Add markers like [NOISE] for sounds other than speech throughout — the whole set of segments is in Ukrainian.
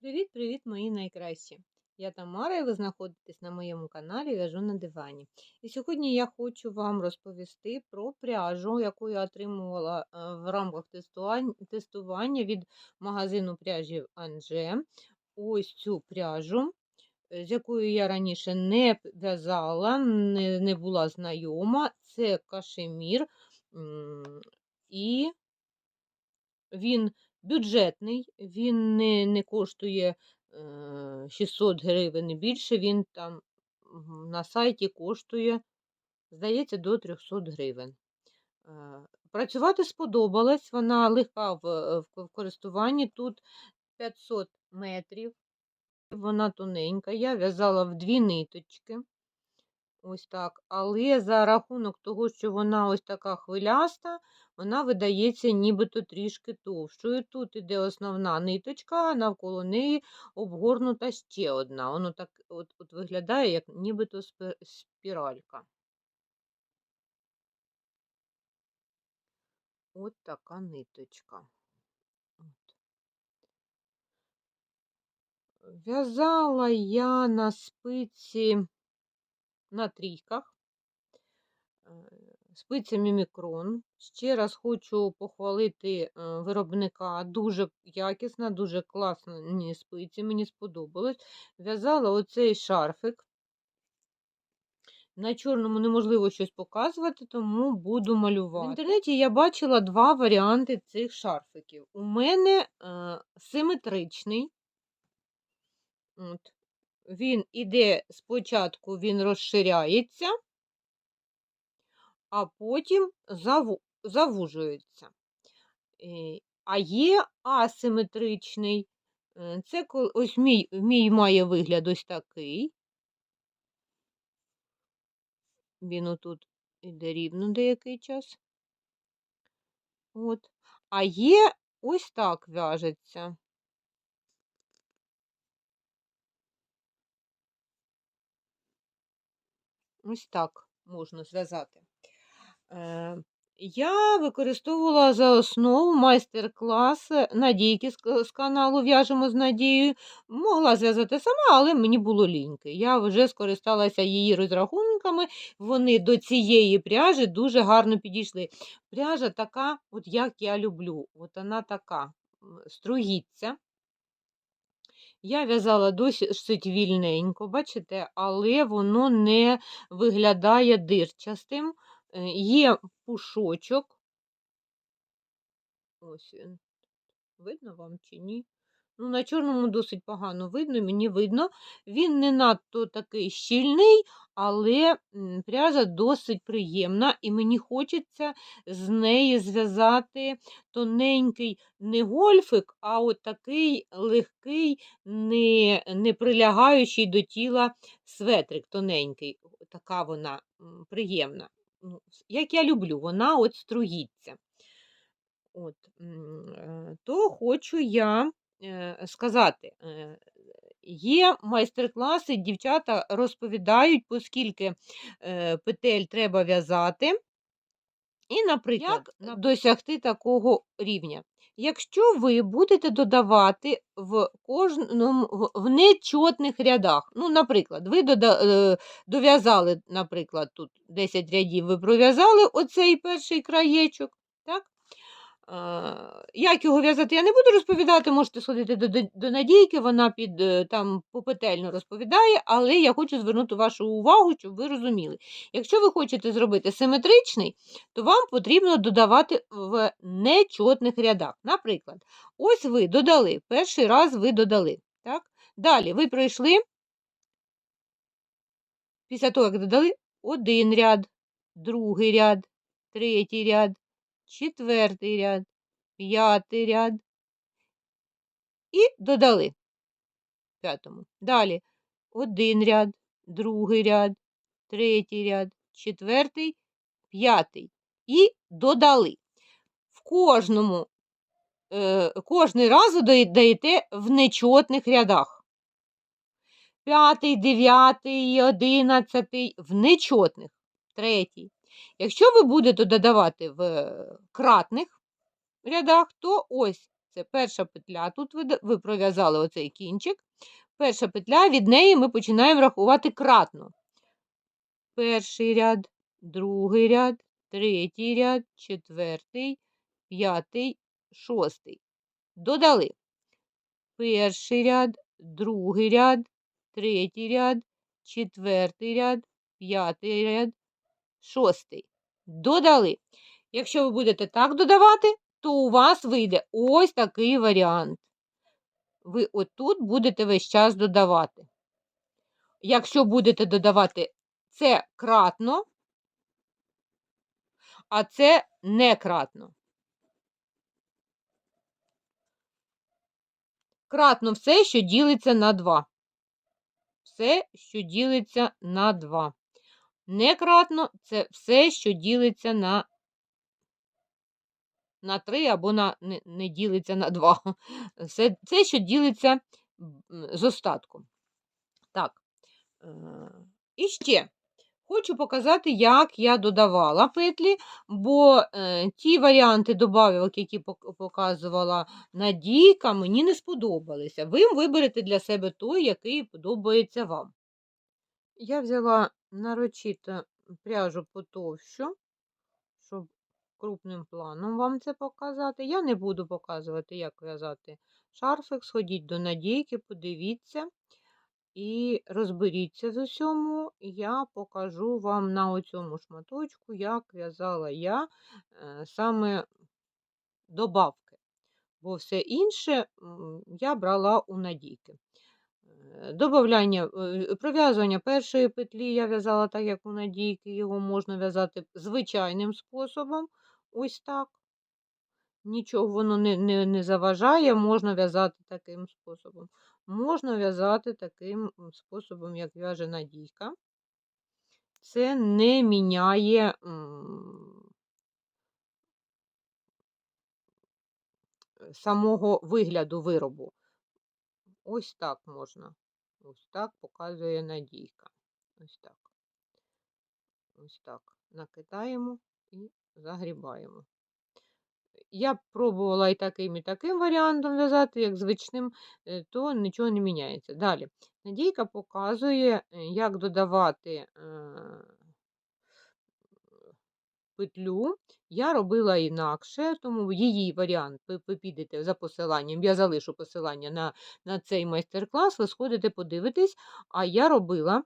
Привіт-привіт, мої найкращі! Я Тамара, і ви знаходитесь на моєму каналі В'яжу на дивані. І сьогодні я хочу вам розповісти про пряжу, яку я отримувала е, в рамках тестування від магазину пряжі Анже. Ось цю пряжу, е, з якою я раніше не в'язала, не була знайома. Це кашемір. І він бюджетний, він не, не коштує е, 600 гривень і більше, він там на сайті коштує, здається, до 300 гривень. Е, Працювати сподобалось, вона легка в, е, в користуванні. Тут 500 метрів, вона тоненька. Я в'язала в дві ниточки. Ось так. Але за рахунок того, що вона ось така хвиляста, вона видається нібито трішки товщою. Тут іде основна ниточка, а навколо неї обгорнута ще одна. Воно так от, от виглядає, як нібито спіралька. От така ниточка. В'язала я на спиці на трійках. Е, спицями мікрон. Ще раз хочу похвалити е, виробника. Дуже якісна, дуже класні спиці, мені сподобалось. В'язала оцей шарфик. На чорному неможливо щось показувати, тому буду малювати. В інтернеті я бачила два варіанти цих шарфиків. У мене е, симетричний. От. Він іде спочатку, він розширяється, а потім завужується. Е, А є асиметричний. Е, Це ось мій, мій має вигляд ось такий. Він отут іде рівно деякий час. От. А є ось так в'яжеться. Ось так можна зв'язати. Е, Я використовувала за основу майстер-клас Надійки з каналу В'яжемо з Надією. Могла зв'язати сама, але мені було ліньки. Я вже скористалася її розрахунками. Вони до цієї пряжі дуже гарно підійшли. Пряжа така, от як я люблю. От вона така, м, струїться. Я в'язала досить вільненько, бачите, але воно не виглядає дирчастим. Є пушочок. Ось він. Видно вам чи ні? Ну, на чорному досить погано видно, мені видно. Він не надто такий щільний, але пряжа досить приємна, і мені хочеться з неї зв'язати тоненький не гольфик, а от такий легкий, не, не прилягаючий до тіла светрик тоненький. Така вона приємна. Ну, Як я люблю, вона от струїться. От, е, то хочу я е, сказати, е, є майстер-класи, дівчата розповідають, поскільки петель треба в'язати. І, наприклад, як досягти такого рівня. Якщо ви будете додавати в кожному в- нечотних рядах, ну, наприклад, ви е, дов'язали, наприклад, тут 10 рядів, ви пров'язали оцей перший краєчок, так? Як його в'язати, я не буду розповідати, можете сходити до, до, до Надійки, вона під е, там попетельно розповідає, але я хочу звернути вашу увагу, щоб ви розуміли. Якщо ви хочете зробити симетричний, то вам потрібно додавати в нечотних рядах. Наприклад, ось ви додали, перший раз ви додали. Так? Далі ви пройшли, після того, як додали, один ряд, другий ряд, третій ряд, четвертий ряд, п'ятий ряд і додали п'ятому. Далі один ряд, другий ряд, третій ряд, четвертий, п'ятий. І додали. В кожному, е, кожний раз ви дає- даєте в нечотних рядах. П'ятий, дев'ятий, одинадцятий в нечотних. Третій. Якщо ви будете додавати в кратних рядах, то ось Це перша петля. Тут ви, ви пров'язали оцей кінчик. Перша петля, від неї ми починаємо рахувати кратно. Перший ряд, другий ряд, третій ряд, четвертий, п'ятий, шостий. Додали. Перший ряд, другий ряд, третій ряд, четвертий ряд, п'ятий ряд, шостий. Додали. Якщо ви будете так додавати, то у вас вийде ось такий варіант. Ви отут будете весь час додавати. Якщо будете додавати це кратно, а це не кратно. Кратно все, що ділиться на 2. Все, що ділиться на 2. Некратно це все, що ділиться на, на 3 або на, не, не ділиться на 2. Все, це, що ділиться з остатком. Так. е, І ще хочу показати, як я додавала петлі, бо е, ті варіанти добавок, які показувала Надійка, мені не сподобалися. Ви виберете для себе той, який подобається вам. Я взяла нарочито пряжу потовщу, щоб крупним планом вам це показати. Я не буду показувати, як в'язати шарфик. Сходіть до Надійки, подивіться і розберіться з усьому. Я покажу вам на оцьому шматочку, як в'язала я е, саме добавки. Бо все інше я брала у Надійки. Е, Добавляння, е, пров'язування першої петлі я в'язала так, як у Надійки. Його можна в'язати звичайним способом. Ось так. Нічого воно не, не, не заважає, можна в'язати таким способом. Можна в'язати таким способом, як в'яже Надійка. Це не міняє самого вигляду виробу. Ось так можна. Ось так показує Надійка. Ось так. Ось так. Накидаємо і загрібаємо. Я пробувала і таким, і таким варіантом в'язати, як звичним, е, то нічого не міняється. Далі. Надійка показує, е, як додавати е, петлю. Я робила інакше, тому її варіант ви, підете за посиланням, я залишу посилання на, на цей майстер-клас, ви сходите, подивитесь, а я робила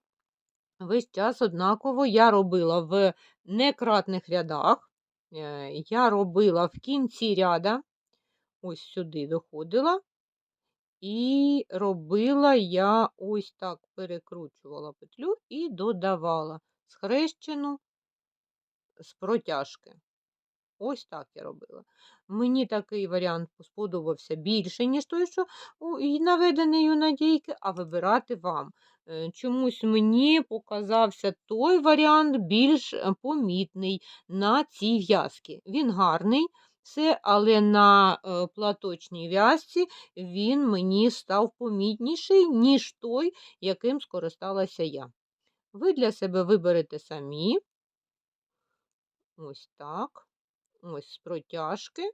весь час однаково. Я робила в некратних рядах. Е, Я робила в кінці ряда, ось сюди доходила, і робила я ось так, перекручувала петлю і додавала схрещену з протяжки. Ось так я робила. Мені такий варіант сподобався більше, ніж той, що наведений у Надійки, а вибирати вам. Е, Чомусь мені показався той варіант більш е, помітний на цій в'язці. Він гарний, все, але на е, платочній в'язці він мені став помітніший, ніж той, яким скористалася я. Ви для себе виберете самі. Ось так. Ось з протяжки.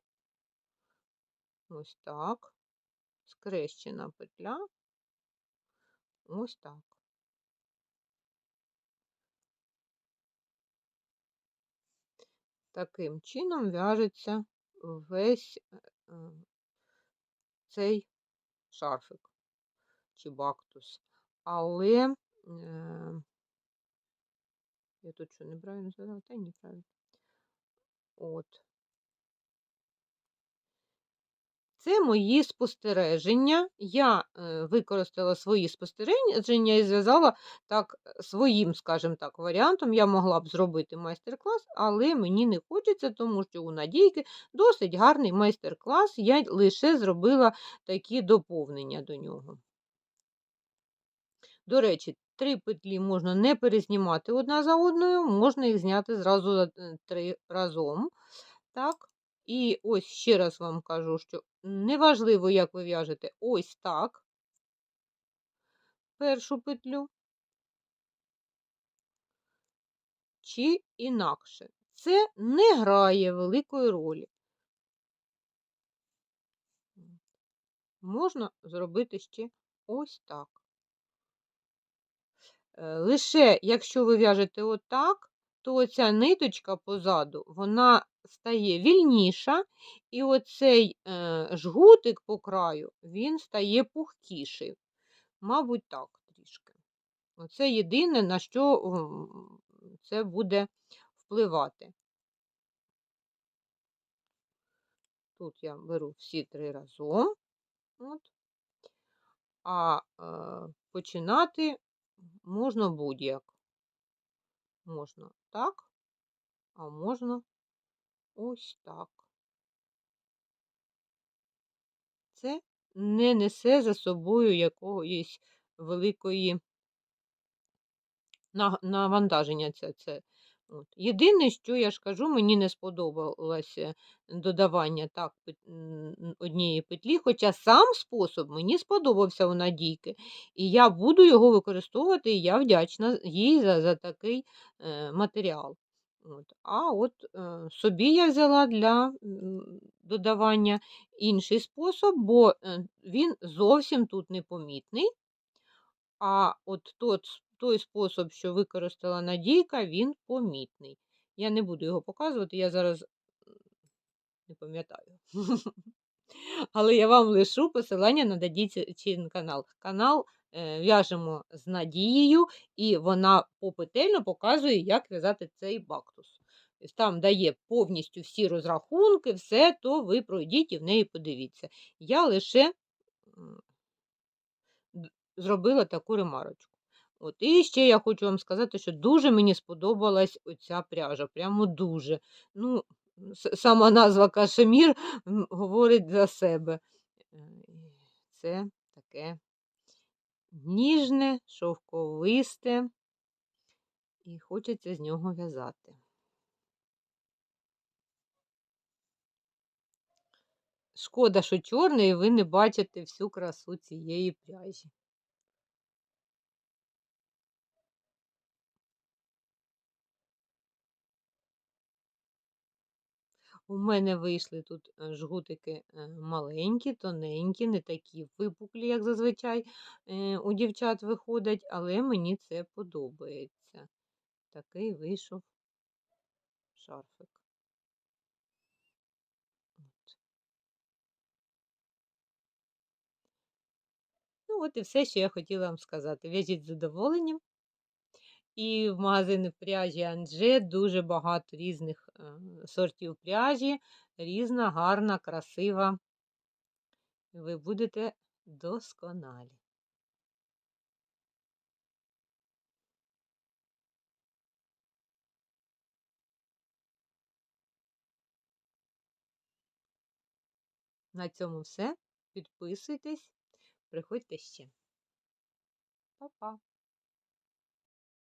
Ось так. Скрещена петля. Ось так. Таким чином в'яжеться весь е, е, цей шарфик чи бактус. Але е, я тут що неправильно сказала, та й неправильно. От. Це мої спостереження. Я е, використала свої спостереження і зв'язала так е, своїм, скажімо так, варіантом. Я могла б зробити майстер-клас, але мені не хочеться, тому що у Надійки досить гарний майстер-клас. Я лише зробила такі доповнення до нього. До речі, три петлі можна не перезнімати одна за одною, можна їх зняти зразу е, три разом. Так. І ось ще раз вам кажу, що неважливо, як ви в'яжете, ось так першу петлю чи інакше. Це не грає великої ролі. можна зробити ще ось так. Е, лише якщо ви в'яжете отак, то оця ниточка позаду, вона стає вільніша, і оцей е, жгутик по краю, він стає пухкіший. Мабуть, так трішки. Оце єдине, на що це буде впливати. Тут я беру всі три разом, от, а е, починати можна будь-як. Можна так, а можна ось так. Це не несе за собою якоїсь великої навантаження. Це, це. От. Єдине, що я ж кажу, мені не сподобалося додавання так, однієї петлі, хоча сам спосіб мені сподобався у Надійки, і я буду його використовувати, і я вдячна їй за за такий е, матеріал. От. А от е, собі я взяла для додавання інший спосіб, бо е, він зовсім тут непомітний. А от тот, той спосіб, що використала Надійка, він помітний. Я не буду його показувати, я зараз не пам'ятаю. [LAUGHS] Але я вам лишу посилання на Надійчин канал. Канал е, в'яжемо з Надією, і вона попетельно показує, як в'язати цей бактус. Там дає повністю всі розрахунки, все, то ви пройдіть і в неї подивіться. Я лише зробила таку ремарочку. От, І ще я хочу вам сказати, що дуже мені сподобалась оця пряжа. Прямо дуже. Ну, Сама назва Кашемір говорить за себе. Е, це таке ніжне, шовковисте, і хочеться з нього в'язати. Шкода, що чорний, і ви не бачите всю красу цієї пряжі. У мене вийшли тут е, жгутики е, маленькі, тоненькі, не такі випуклі, як зазвичай е, у дівчат виходять, але мені це подобається. Такий вийшов шарфик. От. Ну, от і все, що я хотіла вам сказати. В'яжіть з задоволенням. І в магазини пряжі Анже дуже багато різних сортів пряжі, різна, гарна, красива. Ви будете досконалі. На цьому все. Підписуйтесь, приходьте ще. Па-па!